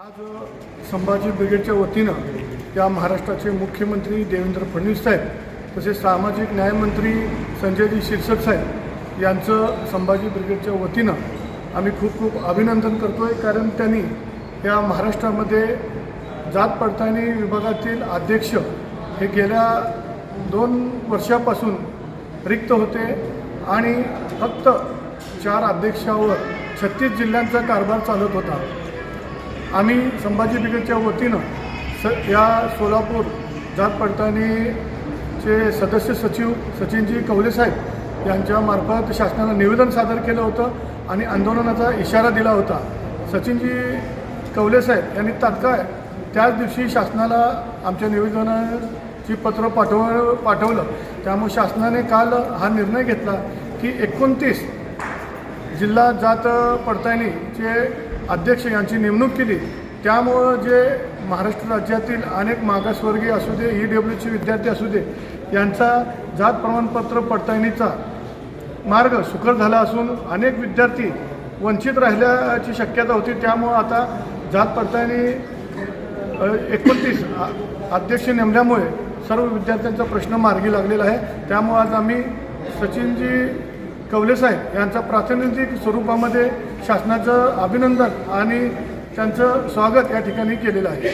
आज संभाजी ब्रिगेडच्या वतीनं या महाराष्ट्राचे मुख्यमंत्री देवेंद्र फडणवीस साहेब तसेच सामाजिक न्यायमंत्री संजयजी शिरसट साहेब यांचं संभाजी ब्रिगेडच्या वतीनं आम्ही खूप खूप अभिनंदन करतो आहे कारण त्यांनी या महाराष्ट्रामध्ये जात पडताळणी विभागातील अध्यक्ष हे गेल्या दोन वर्षापासून रिक्त होते आणि फक्त चार अध्यक्षावर छत्तीस जिल्ह्यांचा कारभार चालत होता. आम्ही संभाजी ब्रिगेडच्या वतीनं स या सोलापूर जात पडताळणीचे सदस्य सचिव सचिनजी कवले साहेब यांच्यामार्फत शासनाला निवेदन सादर केलं होतं आणि आंदोलनाचा इशारा दिला होता. सचिनजी कवले साहेब यांनी तात्काळ त्याच दिवशी शासनाला आमच्या निवेदनाची पत्र पाठव पाठवलं. त्यामुळे शासनाने काल हा निर्णय घेतला की एकोणतीस जिल्हा जात पडताळणीचे अध्यक्ष यांची नेमणूक केली. त्यामुळं जे महाराष्ट्र राज्यातील अनेक मागासवर्गीय असू दे ई डब्ल्यूचे विद्यार्थी असू दे यांचा जात प्रमाणपत्र पडताळणीचा मार्ग सुकर झाला असून अनेक विद्यार्थी वंचित राहिल्याची शक्यता होती. त्यामुळं आता जात पडताळणी एकोणतीस अध्यक्ष नेमल्यामुळे सर्व विद्यार्थ्यांचा प्रश्न मार्गी लागलेला आहे. त्यामुळं आज आम्ही सचिनजी कवलेसाहेब यांचा प्रातिनिधिक स्वरूपामध्ये शासनाचं अभिनंदन आणि त्यांचं स्वागत या ठिकाणी केलेलं आहे.